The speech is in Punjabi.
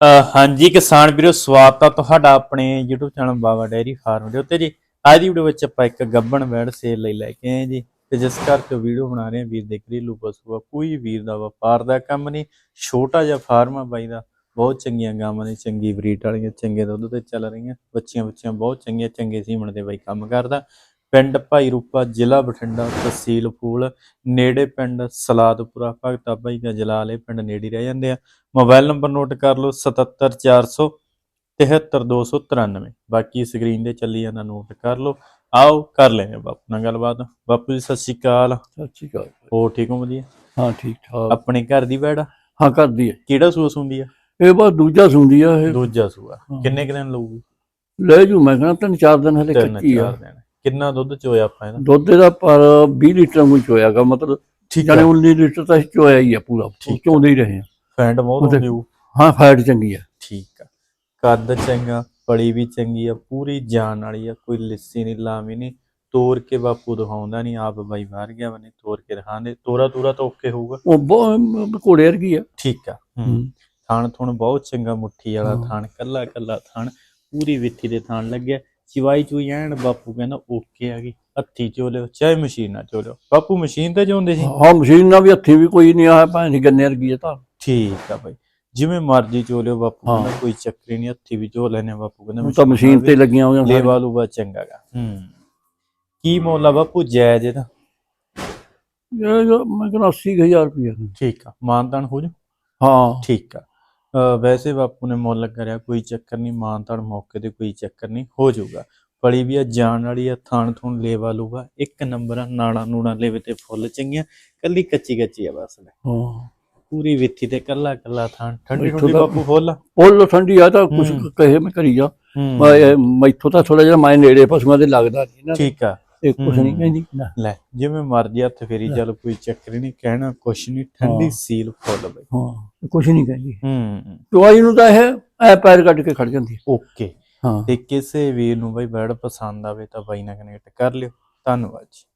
ਅਹ ਹਾਂਜੀ, ਕਿਸਾਨ ਵੀਰੋ, ਸਵਾਗਤ ਆ ਤੁਹਾਡਾ ਆਪਣੇ YouTube channel Baba dairy farm ਦੇ ਉੱਤੇ ਜੀ। ਅੱਜ ਦੀ ਵੀਡੀਓ ਵਿੱਚ ਆਪਾਂ ਇੱਕ ਗੱਬਣ ਵੈੜ ਸੇਲ ਲਈ ਲੈ ਕੇ ਆਏ ਜੀ ਤੇ ਜਿਸ ਕਰਕੇ ਵੀਡੀਓ ਬਣਾ ਰਹੇ ਹਾਂ, ਵੀਰ ਦੇ ਘਰੇਲੂ ਪਸ਼ੂ ਆ ਕੋਈ ਵੀਰ ਦਾ ਵਪਾਰ ਦਾ ਕੰਮ ਨਹੀਂ, ਛੋਟਾ ਜਿਹਾ ਫਾਰਮ ਆ ਬਾਈ ਦਾ, ਬਹੁਤ ਚੰਗੀਆਂ ਗਾਵਾਂ ਨੇ, ਚੰਗੀ ਬਰੀਡ ਵਾਲੀਆਂ, ਚੰਗੇ ਦੁੱਧ ਤੇ ਚੱਲ ਰਹੀਆਂ ਬੱਚੀਆਂ ਬੱਚੀਆਂ ਬਹੁਤ ਚੰਗੀਆਂ, ਚੰਗੇ ਸੀਮਣ ਦੇ ਬਾਈ ਕੰਮ ਕਰਦਾ। ਪਿੰਡ ਭਾਈ ਰੂਪਾ ਜ਼ਿਲ੍ਹਾ ਬਠਿੰਡਾ ਤਹਿਸੀਲ ਫੂਲ ਨੇੜੇ ਪਿੰਡ ਸਲਾਦਪੁਰਾ। ਭਗਤਾ ਬਾਈ ਦਾ ਜਲਾਲ ਇਹ ਪਿੰਡ ਨੇੜੇ ਹੀ ਰਹਿ ਜਾਂਦੇ ਆ। ਮੋਬਾਈਲ ਨੰਬਰ ਨੋਟ ਕਰ ਲਓ 77400 73293 ਬਾਕੀ ਸਕਰੀਨ ਤੇ ਚੱਲੀ ਜਾਂਦਾ ਨੋਟ ਕਰ ਲਓ। ਆਓ ਕਰ ਲੈਣੇ ਬਾਪੂ ਨਾਲ ਗੱਲਬਾਤ। ਬਾਪੂ ਜੀ ਸਤਿ ਸ਼੍ਰੀ ਅਕਾਲ। ਸਤਿ ਸ਼੍ਰੀ ਅਕਾਲ ਹੋਰ ਠੀਕ ਹੋ ਵਧੀਆ? ਹਾਂ ਠੀਕ ਠਾਕ। ਆਪਣੇ ਘਰ ਦੀ ਬੈੜ ਹਾਂ ਕਰਦੀ ਹੈ। ਕਿਹੜਾ ਸੂਆ ਸੁੰਦੀ ਆ? ਇਹ ਬਸ ਦੂਜਾ ਸੁੰਦੀ ਆ ਇਹ। ਦੂਜਾ ਸੂਆ। ਹਾਂ। ਕਿੰਨੇ ਕੁ ਦਿਨ ਲਊਗੀ? ਲੈ ਜੂ ਮੈਂ ਕਹਿੰਦਾ ਤਿੰਨ ਚਾਰ ਦਿਨ ਹਲੇ ਕੱਚੀ ਆ। ਚਾਰ ਦਿਨ। ਕਿੰਨਾ ਦੁੱਧ ਚੋਇਆ ਆਪਾਂ ਇਹਦਾ ਦੁੱਧ ਦਾ ਪਰ 20 ਲੀਟਰ ਨੂੰ ਚੋਇਆਗਾ ਮਤਲਬ ਠੀਕ ਜਾਨੇ 19 ਲੀਟਰ ਤਾਂ ਚੋਇਆ ਹੀ ਆ ਪੂਰਾ ਚੋਂਦੇ ਹੀ ਰਹੇ ਆ। ਫੈਂਡ ਬਹੁਤ ਹੁੰਦੀ ਹੋਊ। ਹਾਂ ਫੈਟ ਚੰਗੀ ਆ। ਠੀਕ ਆ। ਕੱਦ ਚੰਗਾ ਪੜੀ ਵੀ ਚੰਗੀ ਆ ਪੂਰੀ ਜਾਨ ਵਾਲੀ ਆ ਕੋਈ ਲਿੱਸੀ ਨਹੀਂ ਲਾਵੀ ਨਹੀਂ ਤੋੜ ਕੇ ਬਾਪੂ ਦਿਖਾਉਂਦਾ ਨਹੀਂ ਆਪ ਬਾਈ ਬਾਹਰ ਗਿਆ ਬਨੇ ਤੋੜ ਕੇ ਦਿਖਾਉਂਦੇ ਤੋਰਾ ਤੋਰਾ ਤਾਂ ਓਕੇ ਹੋਊਗਾ। ਉਹ ਬਹੁਤ ਘੋੜੇ ਵਰਗੀ ਆ। ਠੀਕ ਆ। ਥਾਣ ਥੁਣ ਬਹੁਤ ਚੰਗਾ ਮੁੱਠੀ ਵਾਲਾ। ਥਾਣ ਕੱਲਾ ਕੱਲਾ ਥਾਣ। ਪੂਰੀ ਵਿੱਥੀ ਦੇ ਥਾਣ ਲੱਗਿਆ। ਚਿਵਾਈ ਚੂਈ ਐਨ ਬਾਪੂ ਕਹਿੰਦਾ ਓਕੇ ਆ ਗਈ ਹੱਥੀ ਚੋ ਲਿਓ ਚਾਹੇ ਮਸ਼ੀਨ ਨਾਲ ਚੋ ਲਿਓ ਬਾਪੂ ਮਸ਼ੀਨ ਤੇ ਚੋਂਦੇ ਸੀ? ਹਾਂ ਮਸ਼ੀਨ ਨਾਲ ਵੀ ਹੱਥੀ ਵੀ ਕੋਈ ਨਹੀਂ ਆ ਭਾਂ ਦੀ ਗੰਨੇ ਵਰਗੀ ਆ ਤਾਂ। ਠੀਕ ਆ ਬਾਈ। ਜਿਵੇਂ ਮਰਜ਼ੀ ਚੋ ਲਿਓ ਬਾਪੂ। ਕਹਿੰਦਾ ਕੋਈ ਚੱਕਰ ਨਹੀਂ ਹੱਥੀ ਵੀ ਚੋ ਲੈਨੇ ਬਾਪੂ ਕਹਿੰਦਾ ਤਾਂ ਮਸ਼ੀਨ ਤੇ ਲੱਗੀਆਂ ਹੋਈਆਂ ਲੈ ਵਾਲੂ ਬਾ ਚੰਗਾਗਾ ਹੂੰ। ਕੀ ਮੁੱਲ ਬਾਪੂ ਜਾਇਜ਼ ਇਹਦਾ? ਇਹ ਜੋ ਮੈਂ ਕਹਿੰਦਾ 80000 ਰੁਪਏ ਠੀਕ ਆ ਮਾਨਤਾਨ ਹੋ ਜੂ ਹਾਂ। ਠੀਕ ਆ। ਵੈਸੇ ਬਾਪੂ ਨੇ ਮੁੱਲ ਕਰਿਆ ਕੋਈ ਚੱਕਰ ਨਹੀਂ ਮਾਨਤਾਨ ਮੌਕੇ ਤੇ ਕੋਈ ਚੱਕਰ ਨਹੀਂ ਹੋ ਜਾਊਗਾ। ਪੜੀ ਵੀ ਆ ਜਾਣ ਵਾਲੀ ਆ ਥਾਣ ਥੁਣ ਲੇਵਾ ਲੂਗਾ ਇੱਕ ਨੰਬਰ ਆ ਨਾੜਾ ਨੂੜਾ ਲੇਵੇ ਤੇ ਫੁੱਲ ਚੰਗੀਆਂ ਕੱਲੀ ਕੱਚੀ ਕੱਚੀ ਆ ਬਸ ਲੈ। ਹਾਂ। ਪੂਰੀ ਵਿੱਥੀ ਤੇ ਕੱਲਾ ਕੱਲਾ ਥਾਣ ਠੰਡੀ ਠੰਡੀ ਬਾਪੂ ਫੁੱਲ। ਉਹ ਠੰਡੀ ਆ ਤਾਂ ਕੁਝ। ਕਹੇ ਮੈਂ ਕਰੀ ਜਾ। ਮੈਥੋਂ ਤਾਂ ਥੋੜਾ ਜਿਹਾ ਮੈਂ ਨੇੜੇ ਪਸ਼ੂਆਂ ਦੇ ਲੱਗਦਾ ਨਹੀਂ ਨਾ ਠੀਕ ਆ। ਇਹ ਕੁਝ ਨਹੀਂ। ਕਹਿੰਦੀ ਨਾ। ਲੈ ਜਿਵੇਂ ਮਰਜ਼ੀ ਹੱਥ ਫੇਰੀ ਚੱਲ ਕੋਈ ਚੱਕਰ ਨਹੀਂ ਕਹਿਣਾ ਕੁਛ ਨਹੀਂ ਠੰਡੀ। ਸੀਲ ਫੁੱਲ ਬਈ। ਹਾਂ ਕੁਝ ਨਹੀਂ ਕਹਿੰਦੀ। ਹੂੰ ਦਵਾਈ ਨੂੰ ਤਾਂ ਇਹ ਐ ਪੈਰ ਕੱਢ ਕੇ ਖੜ ਜਾਂਦੀ। ਓਕੇ। ਹਾਂ। ਤੇ ਕਿਸੇ ਵੀਰ ਨੂੰ ਬਈ ਬੈਡ ਪਸੰਦ ਆਵੇ ਤਾਂ ਬਾਈ ਨਾਲ ਕਨੈਕਟ ਕਰ ਲਿਓ। ਧੰਨਵਾਦ ਜੀ।